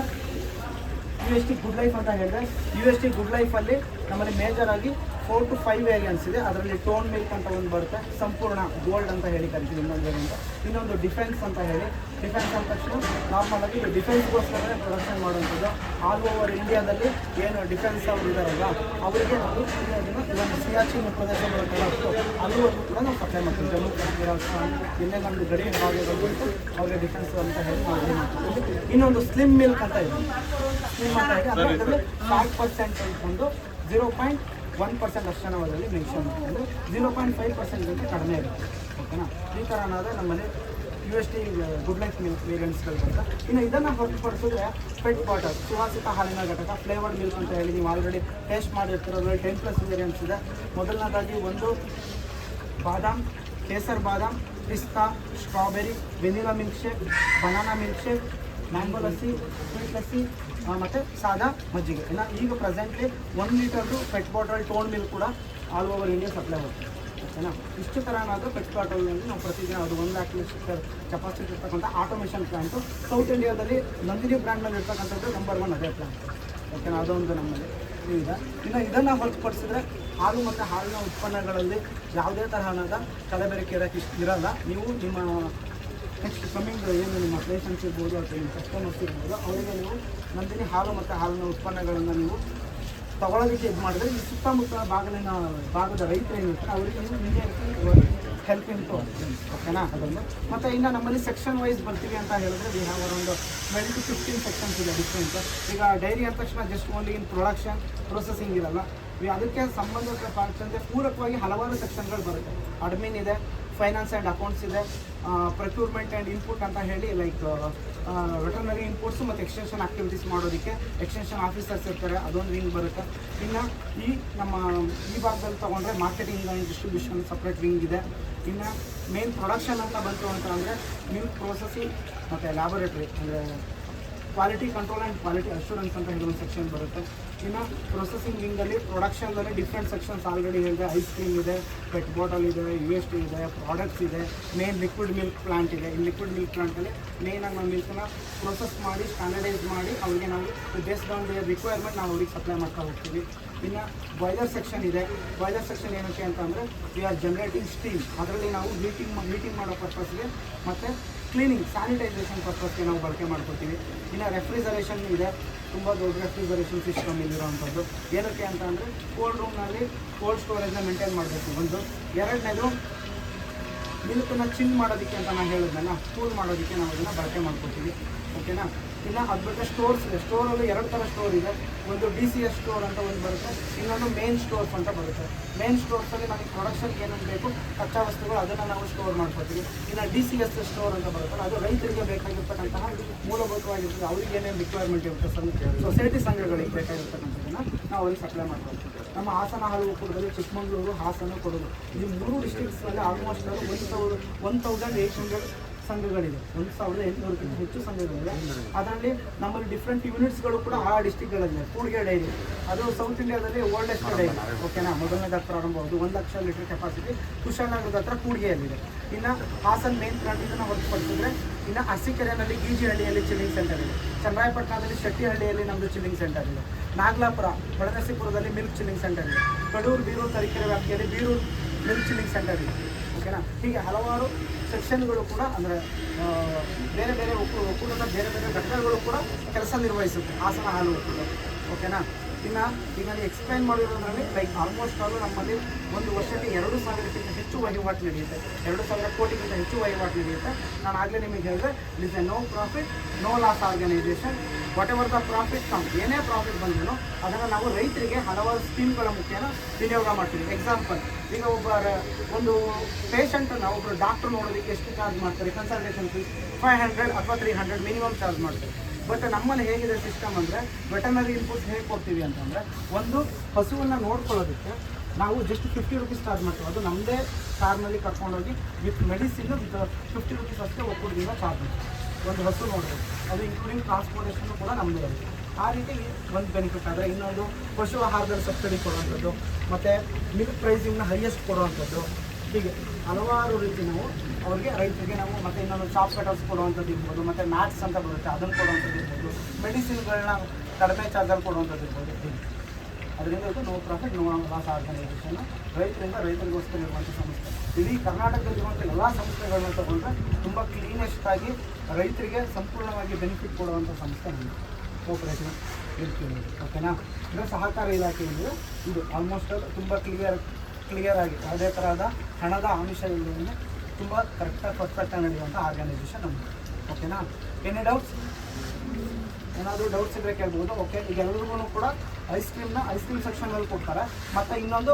U S T good life ಅಂತ ಹೇಳಿದ್ರೆ ಯು ಎಸ್ ಟಿ ಗುಡ್ ಲೈಫಲ್ಲಿ ನಮ್ಮಲ್ಲಿ ಮೇಜರ್ ಆಗಿ ಫೋರ್ ಟು ಫೈವ್ ವೇರಿಯನ್ಸ್ ಇದೆ. ಅದರಲ್ಲಿ ಟೋನ್ ಮಿಲ್ಕ್ ಅಂತ ಒಂದು ಬರುತ್ತೆ. ಸಂಪೂರ್ಣ ಗೋಲ್ಡ್ ಅಂತ ಹೇಳಿ ಕರಿತೀವಿ ಇನ್ನೊಂದು ವೇರಿಯಂಟ್ ಇನ್ನೊಂದು ಡಿಫೆನ್ಸ್ ಅಂತ ಹೇಳಿ. ಡಿಫೆನ್ಸ್ ಅಂದ ತಕ್ಷಣ ನಾರ್ಮಲ್ ಆಗಿ ಡಿಫೆನ್ಸ್ಗೋಸ್ಕರ ಪ್ರೊಡಕ್ಷನ್ ಮಾಡುವಂಥದ್ದು. ಆಲ್ ಓವರ್ ಇಂಡಿಯಾದಲ್ಲಿ ಏನು ಡಿಫೆನ್ಸ್ ಅವರು ಇದ್ದಾರಲ್ಲ ಅವರಿಗೆ ನಾವು ಅದನ್ನು ಇವನ್ ಪ್ರದೇಶ ಪ್ರದೇಶಗಳು ಅಲ್ಲಿವರೆಗೂ ಕೂಡ ನಾವು ಸಪ್ಲೈ ಮಾಡ್ತೀವಿ. ಜಮ್ಮು ಕಾಶ್ಮೀರ ಇಲ್ಲೇ ನಮ್ಮದು ಗಡಿ ಭಾಗಗಳು ಅವರಿಗೆ ಡಿಫೆನ್ಸ್ ಅಂತ ಹೇಳಿ ನಾವು ಮಾಡ್ತೀವಿ. ಇನ್ನೊಂದು ಸ್ಲಿಮ್ ಮಿಲ್ಕ್ ಅಂತ ಇದೆ. ಸ್ಲಿಮ್ ಅಂತ ಹೇಳಿ ಅಂದರೆ ಅದರಲ್ಲಿ ಫೈವ್ ಪರ್ಸೆಂಟ್ ಬಂದು ಜೀರೋ ಪಾಯಿಂಟ್ ಒನ್ ಪರ್ಸೆಂಟ್ ಅಷ್ಟು ನಾವು ಅದರಲ್ಲಿ ಮೆನ್ಷನ್ ಅಂದರೆ ಜೀರೋ ಪಾಯಿಂಟ್ ಫೈವ್ ಪರ್ಸೆಂಟ್ಗಿಂತ ಕಡಿಮೆ ಇರುತ್ತೆ. ಓಕೆನಾ? ಈ ಥರ ಅನ್ನೋದೇ ನಮ್ಮಲ್ಲಿ U S T good life milk ವೇರಿಯಂಟ್ಸ್ಗಳು ಬರ್ತಾ ಇನ್ನು ಇದನ್ನು ಹೊರತುಪಡಿಸಿದ್ರೆ ಪೆಟ್ ವಾಟರ್ ಸುವಾಸಿತ ಹಾಲಿನ ಘಟಕ ಫ್ಲೇವರ್ಡ್ ಮಿಲ್ಕ್ ಅಂತ ಹೇಳಿ ನೀವು ಆಲ್ರೆಡಿ ಟೇಸ್ಟ್ ಮಾಡಿರ್ತಿರೋದ್ರಲ್ಲಿ ಟೆನ್ ಪ್ಲಸ್ ವೇರಿಯಂಟ್ಸ್ ಇದೆ. ಮೊದಲನೇದಾಗಿ ಒಂದು ಬಾದಾಮ್, ಕೇಸರ್ ಬಾದಾಮ್, ಪಿಸ್ತಾ, strawberry, vanilla milk shake banana milk shake mango lassi sweet lassi ಮತ್ತು ಸಾದಾ ಮಜ್ಜಿಗೆ. ಇನ್ನು ಈಗ ಪ್ರೆಸೆಂಟ್ಲಿ ಒನ್ ಲೀಟರ್ದು ಪೆಟ್ ಬಾಟಲ್ ಟೋನ್ ಮಿಲ್ ಕೂಡ ಆಲ್ ಓವರ್ ಇಂಡಿಯಾ ಸಪ್ಲೈ ಹೋಗ್ತದೆ. ಓಕೆನಾ ಇಷ್ಟು ಥರನಾದ ಪೆಟ್ ಬಾಟಲ್ನಲ್ಲಿ ನಾವು ಪ್ರತಿದಿನ ಅದು ಒಂದು ಲ್ಯಾಕ್ ಲೀಟರ್ ಕೆಪಾಸಿಟಿ ಇರ್ತಕ್ಕಂಥ ಆಟೋಮೇಷನ್ ಪ್ಲಾಂಟು ಸೌತ್ ಇಂಡಿಯಾದಲ್ಲಿ ನಂದಿನಿ ಬ್ರ್ಯಾಂಡ್ನಲ್ಲಿ ಇರ್ತಕ್ಕಂಥದ್ದು ನಂಬರ್ ಒನ್ ಅದೇ ಪ್ಲಾಂಟ್ ಓಕೆನಾ ಅದೊಂದು ನಮ್ಮಲ್ಲಿ ಇದೆ. ಇನ್ನು ಇದನ್ನು ಹೊರತುಪಡಿಸಿದ್ರೆ ಹಾಲು ಮತ್ತು ಹಾಲಿನ ಉತ್ಪನ್ನಗಳಲ್ಲಿ ಯಾವುದೇ ತರಹದ ಕಲಬೆರಕೆ ಇರೋಕ್ಕೆ ಇರಲ್ಲ. ನೀವು ನಿಮ್ಮ ನೆಕ್ಸ್ಟ್ ಕಮಿಂಗ್ ಏನು ನಿಮ್ಮ ಪೇಷಂಟ್ಸ್ ಇರ್ಬೋದು ಅಥವಾ ನಿಮ್ಮ ಕಸ್ಟಮರ್ಸ್ ಇರ್ಬೋದು, ಅವರಿಗೆ ನೀವು ನಂದಿನಿ ಹಾಲು ಮತ್ತು ಹಾಲಿನ ಉತ್ಪನ್ನಗಳನ್ನು ನೀವು ತಗೊಳ್ಳೋದಕ್ಕೆ ಇದು ಮಾಡಿದ್ರೆ ಈ ಸುತ್ತಮುತ್ತ ಬಾಗಿಲಿನ ಭಾಗದ ರೈತರು ಏನಿರ್ತಾರೆ ಅವರಿಗೆ ನೀವು ನಿಮಗೆ ಹೆಲ್ಪಿಂಗ್ ಓಕೆನಾ ಅದೊಂದು. ಮತ್ತು ಇನ್ನು ನಮ್ಮಲ್ಲಿ ಸೆಕ್ಷನ್ ವೈಸ್ ಬರ್ತೀವಿ ಅಂತ ಹೇಳಿದ್ರೆ we have around twelve to fifteen sections ಇದೆ ಡಿಫ್ರೆಂಟ್ ಈಗ ಡೈರಿ ಅಂದ ತಕ್ಷಣ just only in production processing ಇರಲ್ಲ. ಅದಕ್ಕೆ ಸಂಬಂಧಪಟ್ಟಂತೆ ಪೂರಕವಾಗಿ ಹಲವಾರು ಸೆಕ್ಷನ್ಗಳು ಬರುತ್ತೆ. ಅಡ್ಮಿನ್ ಇದೆ ಫೈನಾನ್ಸ್ ಆ್ಯಂಡ್ ಅಕೌಂಟ್ಸ್ ಇದೆ. ಪ್ರಕ್ಯೂರ್ಮೆಂಟ್ ಆ್ಯಂಡ್ ಇನ್ಪುಟ್ ಅಂತ ಹೇಳಿ ಲೈಕ್ ವೆಟರ್ನರಿ ಇನ್ಪುಟ್ಸು ಮತ್ತು ಎಕ್ಸ್ಟೆನ್ಷನ್ ಆಕ್ಟಿವಿಟೀಸ್ ಮಾಡೋದಕ್ಕೆ ಎಕ್ಸ್ಟೆನ್ಷನ್ ಆಫೀಸರ್ಸ್ ಇರ್ತಾರೆ. ಅದೊಂದು ವಿಂಗ್ ಬರುತ್ತೆ. ಇನ್ನು ಈ ನಮ್ಮ, ಈ ಭಾಗದಲ್ಲಿ ತೊಗೊಂಡ್ರೆ marketing and distribution separate wing ಇದೆ. ಇನ್ನು ಮೇನ್ ಪ್ರೊಡಕ್ಷನ್ ಅಂತ ಬಂತು ಅಂತ ಅಂದರೆ ಮಿಲ್ಕ್ ಪ್ರೊಸೆಸಿಂಗ್ ಮತ್ತು ಲ್ಯಾಬೊರೇಟ್ರಿ ಅಂದರೆ quality control and quality assurance ಅಂತ ಹೇಳೋ ಒಂದು ಸೆಕ್ಷನ್ ಬರುತ್ತೆ. ಇನ್ನು ಪ್ರೊಸೆಸಿಂಗ್ ಇಂಗಲ್ಲಿ ಪ್ರೊಡಕ್ಷನ್ದಲ್ಲಿ ಡಿಫ್ರೆಂಟ್ ಸೆಕ್ಷನ್ಸ್ ಆಲ್ರೆಡಿ ಹೇಳಿದೆ ಐಸ್ ಕ್ರೀಮ್ ಇದೆ. ಪೆಟ್ ಬಾಟಲ್ ಇದೆ ಯು ಎಸ್ ಟಿ ಇದೆ ಪ್ರಾಡಕ್ಟ್ಸ್ ಇದೆ. ಮೇನ್ ಲಿಕ್ವಿಡ್ ಮಿಲ್ಕ್ ಪ್ಲಾಂಟ್ ಇದೆ. ಈ ಲಿಕ್ವಿಡ್ ಮಿಲ್ಕ್ ಪ್ಲಾಂಟಲ್ಲಿ ಮೇನಾಗಿ ನಾವು ಮಿಲ್ಕನ್ನ ಪ್ರೊಸೆಸ್ ಮಾಡಿ ಸ್ಟ್ಯಾಂಡರ್ಡೈಸ್ ಮಾಡಿ ಅವರಿಗೆ ನಾವು ಬೇಸ್ಡ್ ಆನ್ ದೇ ರಿಕ್ವೈರ್ಮೆಂಟ್ ನಾವು ಅವ್ರಿಗೆ ಸಪ್ಲೈ ಮಾಡ್ತಾ ಹೋಗ್ತೀವಿ. ಇನ್ನು ಬಾಯ್ಲರ್ ಸೆಕ್ಷನ್ ಇದೆ. ಬಾಯ್ಲರ್ ಸೆಕ್ಷನ್ ಏನಕ್ಕೆ ಅಂತಂದರೆ ವಿ ಆರ್ ಜನರೇಟಿಂಗ್ ಸ್ಟೀಮ್ ಅದರಲ್ಲಿ ನಾವು ಮೀಟಿಂಗ್ ಮೀಟಿಂಗ್ ಮಾಡೋ ಪರ್ಪಸ್ಗೆ ಮತ್ತು ಕ್ಲೀನಿಂಗ್ ಸ್ಯಾನಿಟೈಸೇಷನ್ ಪರ್ಪಸ್ಗೆ ನಾವು ಬಳಕೆ ಮಾಡ್ಕೊತೀವಿ ಇನ್ನು ರೆಫ್ರಿಜರೇಷನ್ ಇದೆ. ತುಂಬ ದೊಡ್ಡ ರೆಫ್ರಿಜರೇಷನ್ ಸಿಸ್ಟಮ್ ಇಲ್ಲಿರುವಂಥದ್ದು ಏನಕ್ಕೆ ಅಂತ ಅಂದರೆ ಕೋಲ್ಡ್ ರೂಮ್ನಲ್ಲಿ ಕೋಲ್ಡ್ ಸ್ಟೋರೇಜ್ನ ಮೇಂಟೈನ್ ಮಾಡಬೇಕು ಒಂದು ಎರಡನೇದು, ಮಿಲ್ಕನ್ನು ಚಿಲ್ ಮಾಡೋದಕ್ಕೆ ಅಂತ ನಾನು ಹೇಳಿದ್ನಲ್ಲ ಕೂಲ್ ಮಾಡೋದಕ್ಕೆ ನಾವು ಅದನ್ನು ಬಳಕೆ ಮಾಡ್ಕೊತೀವಿ. ಓಕೆನಾ ಇನ್ನು ಅದು ಬಿಟ್ಟರೆ ಸ್ಟೋರ್ಸ್ ಇದೆ ಸ್ಟೋರಲ್ಲಿ ಎರಡು ಥರ ಸ್ಟೋರ್ ಇದೆ. ಒಂದು ಡಿ ಸಿ ಎಸ್ ಸ್ಟೋರ್ ಅಂತ ಒಂದು ಬರುತ್ತೆ, ಇನ್ನೊಂದು ಮೇನ್ ಸ್ಟೋರ್ಸ್ ಅಂತ ಬರುತ್ತೆ. ಮೇನ್ ಸ್ಟೋರ್ಸಲ್ಲಿ ನಮಗೆ ಪ್ರೊಡಕ್ಷನ್ ಏನೇನು ಬೇಕು, ಕಚ್ಚಾ ವಸ್ತುಗಳು, ಅದನ್ನು ನಾವು ಸ್ಟೋರ್ ಮಾಡ್ಕೊತೀವಿ. ಇನ್ನು ಡಿ ಸಿ ಎಸ್ ಸ್ಟೋರ್ ಅಂತ ಬರುತ್ತೆ. ಅದು ರೈತರಿಗೆ ಬೇಕಾಗಿರ್ತಕ್ಕಂತಹ ಮೂಲಭೂತವಾಗಿರ್ತದೆ. ಅವ್ರಿಗೆ ಏನೇನು ರಿಕ್ವೈರ್ಮೆಂಟ್ ಇರುತ್ತೆ ಸೊಸೈಟಿ ಸಂಘಗಳಿಗೆ ಬೇಕಾಗಿರ್ತಕ್ಕಂಥದ್ದನ್ನು ನಾವು ಅಲ್ಲಿ ಸಪ್ಲೈ ಮಾಡ್ಕೊಳ್ತೀವಿ ನಮ್ಮ ಹಾಸನ ಹಾಲು ಕೊಡೋದು ಚಿಕ್ಕಮಗಳೂರು ಹಾಸನ ಕೊಡೋದು ಈ ಮೂರು ಡಿಸ್ಟಿಕ್ಸ್ನಲ್ಲಿ almost one thou one thousand eight hundred ಸಂಘಗಳಿದೆ. ಒಂದು ಸಾವಿರದ ಎಂಟುನೂರಕ್ಕಿಂತ ಹೆಚ್ಚು ಸಂಘಗಳಿವೆ ಅದರಲ್ಲಿ ನಮ್ಮಲ್ಲಿ ಡಿಫ್ರೆಂಟ್ ಯೂನಿಟ್ಸ್ಗಳು ಕೂಡ ಆ ಡಿಸ್ಟಿಕ್ಗಳಲ್ಲಿದೆ ಕೂಡಿಗೆ ಡೈರಿ ಅದು ಸೌತ್ ಇಂಡಿಯಾದಲ್ಲಿ ಓಲ್ಡೆಸ್ಟ್ ಡೈರಿ ಓಕೆನಾ ಮೊದಲನೇದಾಗಿ ಪ್ರಾರಂಭ ಆಗೋದು ಒಂದು ಲಕ್ಷ ಲೀಟರ್ ಕೆಪಾಸಿಟಿ ಕುಶಾಲನಗರದ ಹತ್ರ ಕೂಡಿಗೆಯಲ್ಲಿದೆ ಇನ್ನು ಹಾಸನ್ ಮೇನ್ ಪ್ಲಾಂಟ್ ಇದನ್ನು ಹೊರತುಪಡಿಸಿದ್ರೆ ಇನ್ನು ಈಜಿ ಗೀಜಿಹಳ್ಳಿಯಲ್ಲಿ ಚಿಲ್ಲಿಂಗ್ ಸೆಂಟರ್ ಇದೆ. ಚನ್ನರಾಯಪಟ್ಟಣದಲ್ಲಿ ಶೆಟ್ಟಿಹಳ್ಳಿಯಲ್ಲಿ ನಮ್ಮದು ಚಿಲ್ಲಿಂಗ್ ಸೆಂಟರ್ ಇದೆ. ನಾಗಲಾಪುರ, ಹೊಳೆನರಸೀಪುರದಲ್ಲಿ ಮಿಲ್ಕ್ ಚಿಲ್ಲಿಂಗ್ ಸೆಂಟರ್ ಇದೆ. ಕಡೂರು, ಬೀರೂರು, ತರೀಕೆರೆ ವ್ಯಾಪ್ತಿಯಲ್ಲಿ ಬೀರೂರು ಮಿಲ್ಕ್ ಚಿಲ್ಲಿಂಗ್ ಸೆಂಟರ್ ಇದೆ. ಓಕೆನಾ ಹೀಗೆ ಹಲವಾರು ಸೆಕ್ಷನ್ಗಳು ಕೂಡ ಅಂದರೆ ಬೇರೆ ಬೇರೆ ಒಕ್ಕೂ ಒಕ್ಕೂಟದ ಬೇರೆ ಬೇರೆ ಘಟಕಗಳು ಕೂಡ ಕೆಲಸ ನಿರ್ವಹಿಸುತ್ತೆ. ಹಾಸನ ಹಾಲು ಒಕ್ಕೂಟ ಓಕೆನಾ ಇನ್ನು ಈಗ ಎಕ್ಸ್ಪ್ಲೈನ್ ಮಾಡಿರೋದ್ರಲ್ಲಿ ಲೈಕ್ ಆಲ್ಮೋಸ್ಟ್ ಆಲ್ ನಮ್ಮಲ್ಲಿ ಒಂದು ವರ್ಷಕ್ಕೆ ಎರಡು ಸಾವಿರಕ್ಕಿಂತ ಹೆಚ್ಚು ವಹಿವಾಟು ನಡೆಯುತ್ತೆ. ಎರಡು ಸಾವಿರ ಕೋಟಿಗಿಂತ ಹೆಚ್ಚು ವಹಿವಾಟು ನಡೆಯುತ್ತೆ. ನಾನು ಆಗಲೇ ನಿಮಗೆ ಹೇಳಿದ್ರೆ is a no profit no loss organisation whatever the profit come ಏನೇ ಪ್ರಾಫಿಟ್ ಬಂದ್ರೂ ಅದನ್ನು ನಾವು ರೈತರಿಗೆ ಹಲವಾರು ಸ್ಕೀಮ್ಗಳ ಮುಖೇನ ವಿನಿಯೋಗ ಮಾಡ್ತೀವಿ. ಎಕ್ಸಾಂಪಲ್ ಈಗ ಒಬ್ಬ ಒಂದು ಪೇಷಂಟನ್ನು ಒಬ್ಬರು ಡಾಕ್ಟರ್ ನೋಡೋದಕ್ಕೆ ಎಷ್ಟು ಚಾರ್ಜ್ ಮಾಡ್ತಾರೆ? ಕನ್ಸಲ್ಟೇಷನ್ ಫೀಸ್ ಫೈವ್ ಹಂಡ್ರೆಡ್ ಅಥವಾ ತ್ರೀ ಹಂಡ್ರೆಡ್ ಮಿನಿಮಮ್ ಚಾರ್ಜ್ ಮಾಡ್ತಾರೆ. ಬಟ್ ನಮ್ಮಲ್ಲಿ ಹೇಗಿದೆ ಸಿಸ್ಟಮ್ ಅಂದರೆ ವೆಟನರಿ ಇನ್ಪುಟ್ ಹೇಗೆ ಕೊಡ್ತೀವಿ ಅಂತಂದರೆ, ಒಂದು ಹಸುವನ್ನು ನೋಡ್ಕೊಳ್ಳೋದಕ್ಕೆ ನಾವು ಜಸ್ಟ್ ಫಿಫ್ಟಿ ರುಪೀಸ್ ಚಾರ್ಜ್ ಮಾಡ್ತೀವಿ. ಅದು ನಮ್ಮದೇ ಕಾರ್ನಲ್ಲಿ ಕರ್ಕೊಂಡೋಗಿ with medicine with fifty rupees ಅಷ್ಟೇ ಒಕ್ಕೂಟದಿಂದ ಚಾರ್ಜ್ ಮಾಡ್ತೀವಿ. ಒಂದು ಹಸು ನೋಡಬೇಕು ಅದು ಇನ್ಕ್ಲೂಡಿಂಗ್ ಟ್ರಾನ್ಸ್ಪೋರ್ಟೇಷನ್ ಕೂಡ ನಮ್ಮದೇ ಇರುತ್ತೆ. ಆ ರೀತಿ ಒಂದು ಬೆನಿಫಿಟ್ ಆದರೆ ಇನ್ನೊಂದು ಪಶು ಆಹಾರದಲ್ಲಿ ಸಬ್ಸಿಡಿ ಕೊಡುವಂಥದ್ದು ಮತ್ತು ಮಿಲ್ಕ್ ಪ್ರೈಸಿಂಗ್ನ ಹೈಯೆಸ್ಟ್ ಕೊಡುವಂಥದ್ದು ಹೀಗೆ ಹಲವಾರು ರೀತಿ ನಾವು ಅವ್ರಿಗೆ ರೈತರಿಗೆ ನಾವು ಮತ್ತೆ ಇನ್ನೊಂದು ಶಾಪ್ ಕಟರ್ಸ್ ಕೊಡುವಂಥದ್ದು ಇರ್ಬೋದು, ಮತ್ತು ಮ್ಯಾಟ್ಸ್ ಅಂತ ಬರುತ್ತೆ, ಅದನ್ನು ಕೊಡುವಂಥದ್ದು ಇರ್ಬೋದು, ಮೆಡಿಸಿನ್ಗಳನ್ನ ಕಡಿಮೆ ಚಾರ್ಜಲ್ಲಿ ಕೊಡುವಂಥದ್ದು ಇರ್ಬೋದು. ಅದರಿಂದ ಇದು no profit no loss organisation ರೈತರಿಂದ ರೈತರಿಗೋಸ್ಕರ ಇರುವಂಥ ಸಂಸ್ಥೆ. ಇಡೀ ಕರ್ನಾಟಕದಲ್ಲಿರುವಂಥ ಎಲ್ಲ ಸಂಸ್ಥೆಗಳನ್ನ ತಗೊಂಡ್ರೆ ತುಂಬ ಕ್ಲೀನೆಸ್ಟ್ ಆಗಿ ರೈತರಿಗೆ ಸಂಪೂರ್ಣವಾಗಿ ಬೆನಿಫಿಟ್ ಕೊಡುವಂಥ ಸಂಸ್ಥೆ ನಮ್ಮದು ಕೋಪರೇಟಿವ್ ಇರ್ತೀವಿ ಓಕೆನಾ ಅಂದರೆ ಸಹಕಾರ ಇಲಾಖೆ ಅಂದರೆ ಇದು ಆಲ್ಮೋಸ್ಟ್ ತುಂಬ ಕ್ಲಿಯರ್ ಕ್ಲಿಯರ್ ಆಗಿ ಯಾವುದೇ ಥರದ ಹಣದ ಆಮಿಷ ಇಲ್ಲದೇ ತುಂಬ ಕರೆಕ್ಟಾಗಿ ಪರ್ಫೆಕ್ಟಾಗಿ ನಡೆಯುವಂಥ ಆರ್ಗನೈಸೇಷನ್ ನಮ್ಮದು ಓಕೆನಾ ಏನೇ ಡೌಟ್ಸ್ ಏನಾದರೂ ಡೌಟ್ಸ್ ಇದ್ರೆ ಕೇಳ್ಬೋದು. ಓಕೆ ಈಗ ಎಲ್ರಿಗೂ ಕೂಡ ಐಸ್ ಕ್ರೀಮ್ನ ಐಸ್ ಕ್ರೀಮ್ ಸೆಕ್ಷನಲ್ಲಿ ಕೊಡ್ತಾರೆ. ಮತ್ತು ಇನ್ನೊಂದು